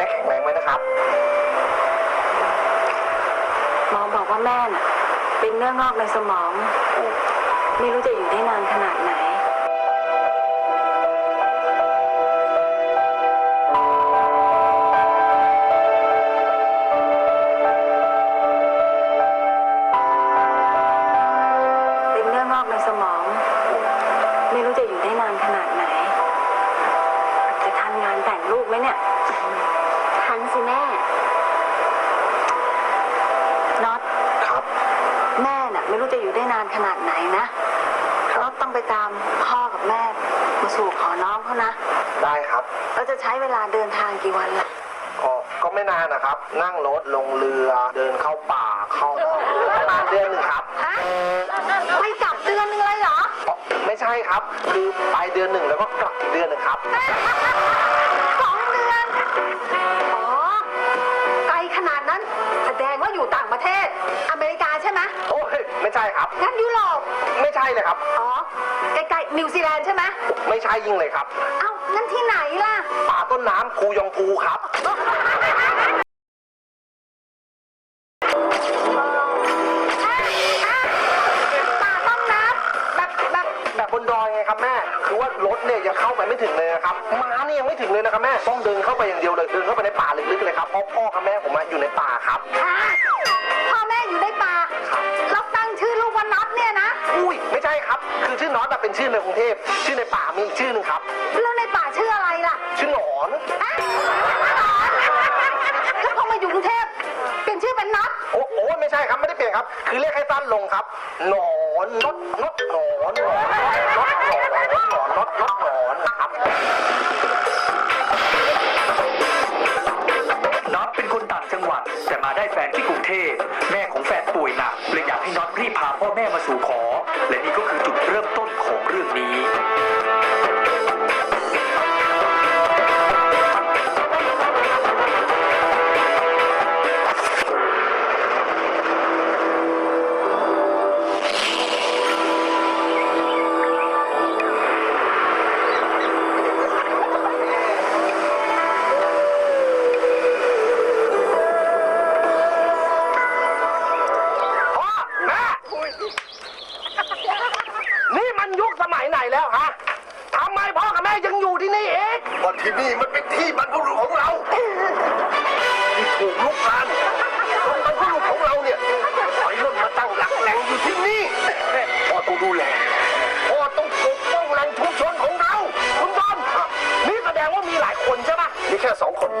แม่แข็งแรงไหมนะครับ หมอบอกว่าแม่น่ะเป็นเนื้องอกในสมอง ไม่รู้จะอยู่ได้นานขนาดไหน เป็นเนื้องอกในสมอง ไม่รู้จะอยู่ได้นานขนาดไหน จะทันงานแต่งลูกไหมเนี่ย ทันสิแม่ น็อต ครับ แม่น่ะ ไม่รู้จะอยู่ได้นานขนาดไหนนะน็อ ตต้องไปตามพ่อกับแม่มาสู่ขอน้องเขานะได้ครับ เราจะใช้เวลาเดินทางกี่วันล่ะ ก็ก็ไม่นานนะครับ นั่งรถลงเรือเดินเข้าป่าเข้าประมาณเดือนหนึ่งครับฮะไปกลับเดือนนึงเลยเหรอ อ๋อไม่ใช่ครับคือไปเดือนหนึ่งแล้วก็กลับอีกเดือนหนึ่งครับ สองเดือน อ๋อ ไกลขนาดนั้น แสดงว่าอยู่ต่างประเทศ อเมริกาใช่ไหมโอ้ย ไม่ใช่ครับ งั้นยุโรป ไม่ใช่เลยครับ อ๋อ ใกล้ๆนิวซีแลนด์ใช่ไหมไม่ใช่ยิ่งเลยครับ เอ้างั้นที่ไหนล่ะ ป่าต้นน้ำภูยองภูครับ ป่าต้นน้ำแบบแบบแบบบนดอยไงครับแม่ คือว่ารถเนี่ยยังเข้าไปไม่ถึงเลยนะครับม้าเนี่ยยังไม่ถึงเลยนะครับแม่ ต้องเดินเข้าไปอย่างเดียวเลย เดินเข้าไปในป่าลึกๆเลยครับเพราะพ่อกับแม่ผมอะอยู่ในป่าครับฮะพ่อแม่อยู่ในป่าครับแล้วตั้ง ครับ คือชื่อน็อตอะเป็นชื่อในกรุงเทพ ชื่อในป่ามีอีกชื่อหนึ่งครับ แล้วในป่าชื่ออะไรล่ะชื่อหนอน ฮะแล้วพอมาอยู่กรุงเทพเปลี่ยนชื่อเป็นน็อตโอ้โอ้ไม่ใช่ครับ ไม่ได้เปลี่ยนครับ คือเรียกให้สั้นลงครับ หนอนนดนดหนอนหนอนนดหนอนนดหนอนนดนดหนอนนะครับ น็อตเป็นคนต่างจังหวัด แต่มาได้แฟนที่กรุงเทพ เลยอยากให้น็อตรีบพาพ่อแม่มาสู่ขอ และนี่ก็คือจุดเริ่มต้นของเรื่องนี้ โอ้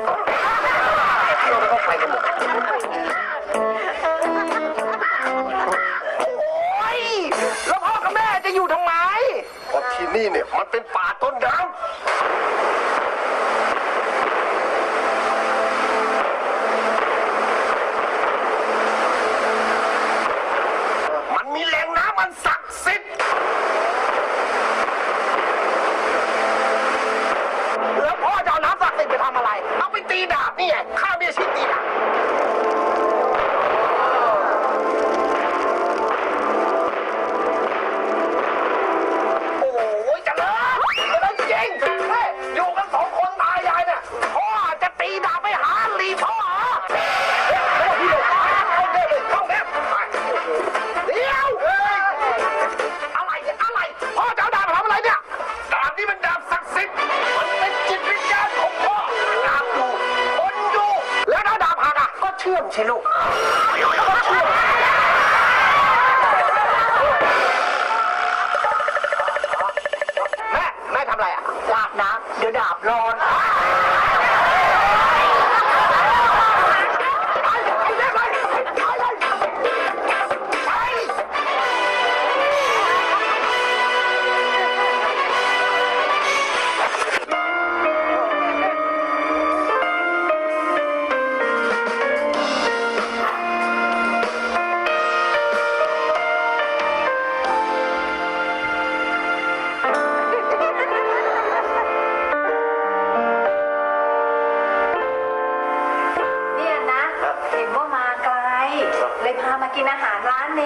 ยแล้วพ่อกับแม่จะอยู่ทำไม เพราะที่นี่เนี่ยมันเป็นป่า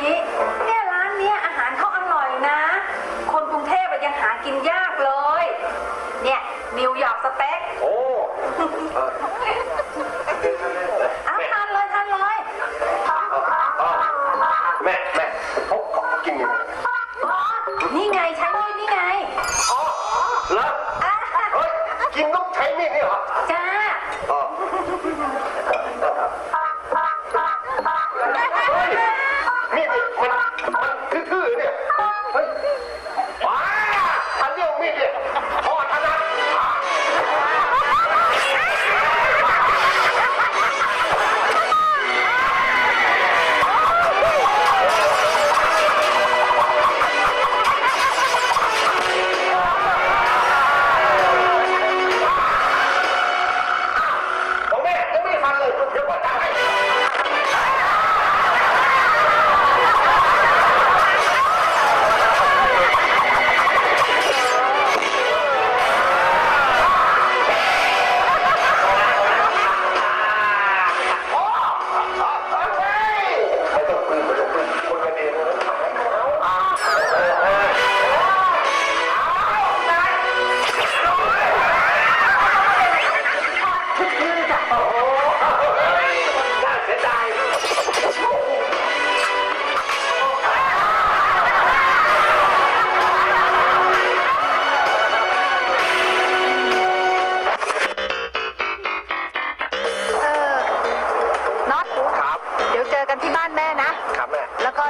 ี้ เนี่ยร้านเนี้ยอาหารเขาอร่อยนะ คนกรุงเทพอะยังหากินยากเลย เนี่ยนิวยอร์กสเต็กโอ้ออาทานเลยทานเลยแม่แม่เขาเขากินยังไงนี่ไงใช้นี่ไงแล้วกินต้องใช้มีดนี่เหรอ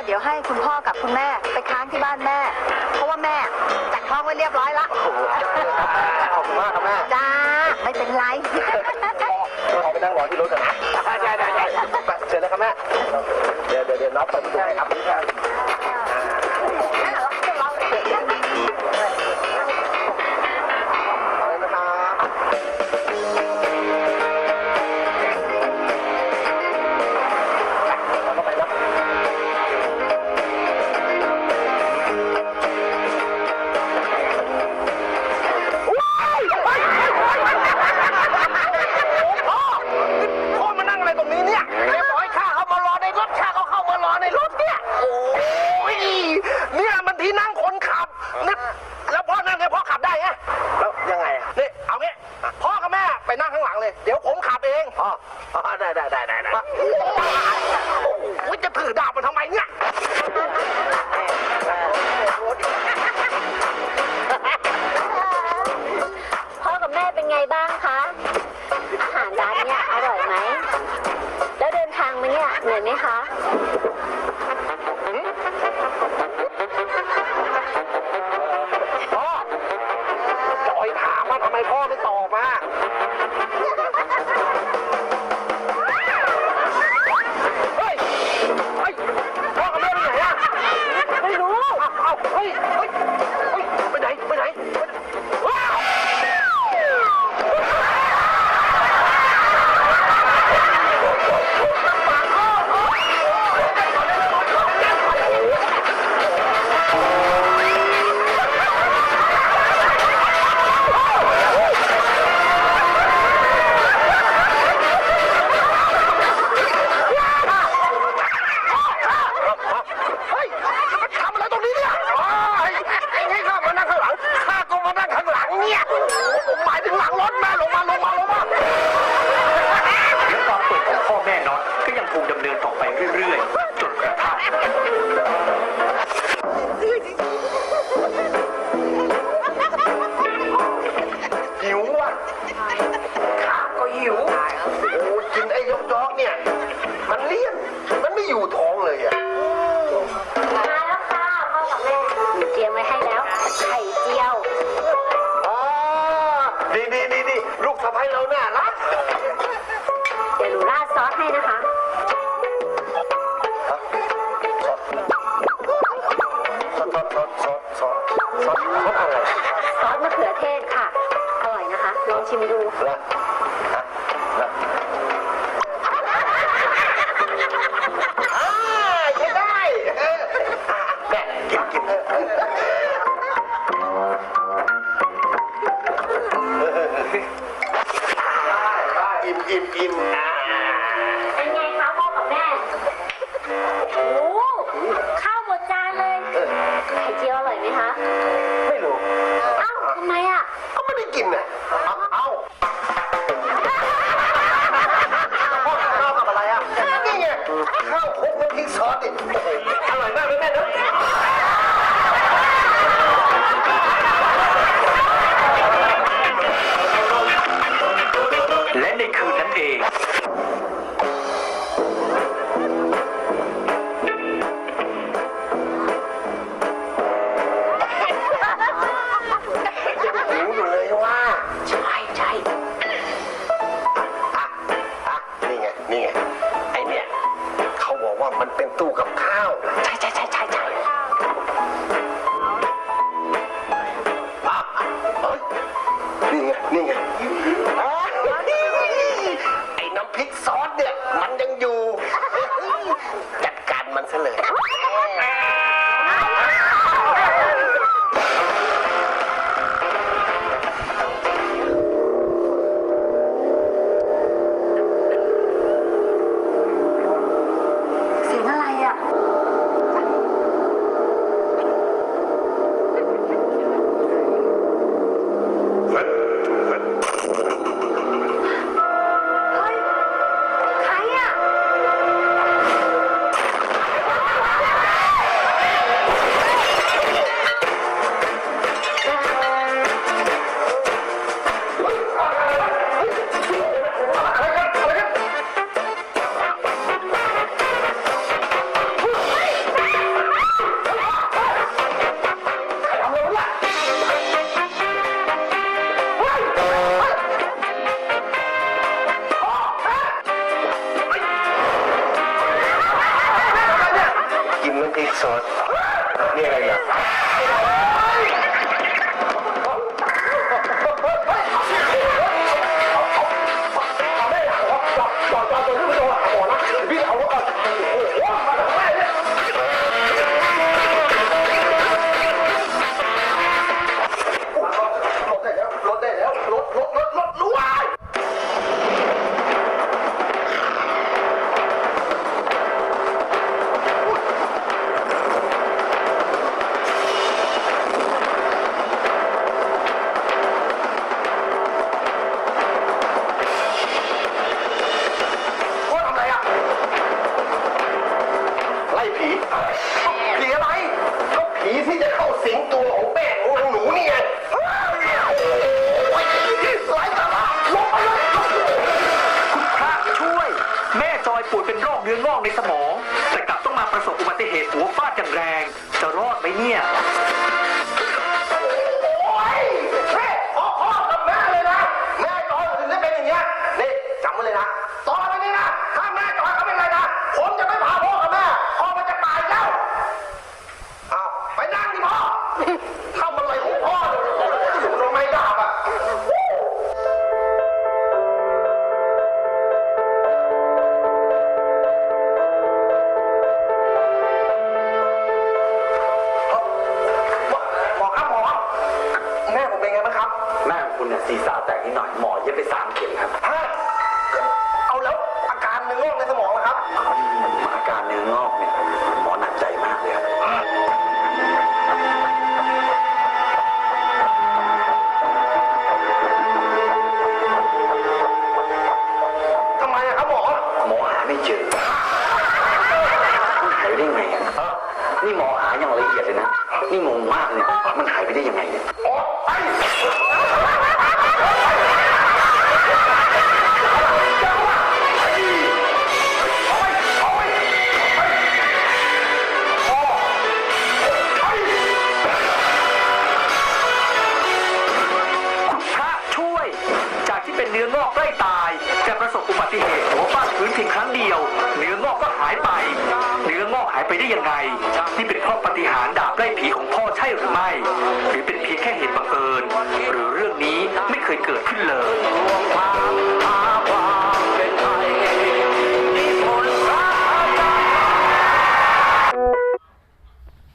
เดี๋ยวให้คุณพ่อกับคุณแม่ไปค้างที่บ้านแม่ เพราะว่าแม่จัดห้องไว้เรียบร้อยละขอบคุณมากครับแม่จ้าไม่เป็นไรขอไปนั่งรอที่รถกันนะใช่ได้ได้เสร็จแล้วครับแม่ เดี๋ยวเดี๋ยวเดี๋ยวน็อตไปดูให้ครับ ได้ได้ได้โอ้ยจะถือดาบมาทำไมเนี่ยพ่อกับแม่เป็นไงบ้างคะ อาหารร้านเนี้ยอร่อยไหม แล้วเดินทางมาเนี่ยเหนื่อยไหมคะ ไม่รู้ อ้าทำไมอะ ก็ไม่ได้กินน่ะ 할래? son. Niégala. เนื้องอกในสมอง แต่กลับต้องมาประสบอุบัติเหตุหัวฟาดอย่แรง จะรอดไหมเนี่ย ได้ยังไงนี่เป็นเพราปฏิหารดาบไล่ผีของพ่อใช่หรือไม่ หรือเป็น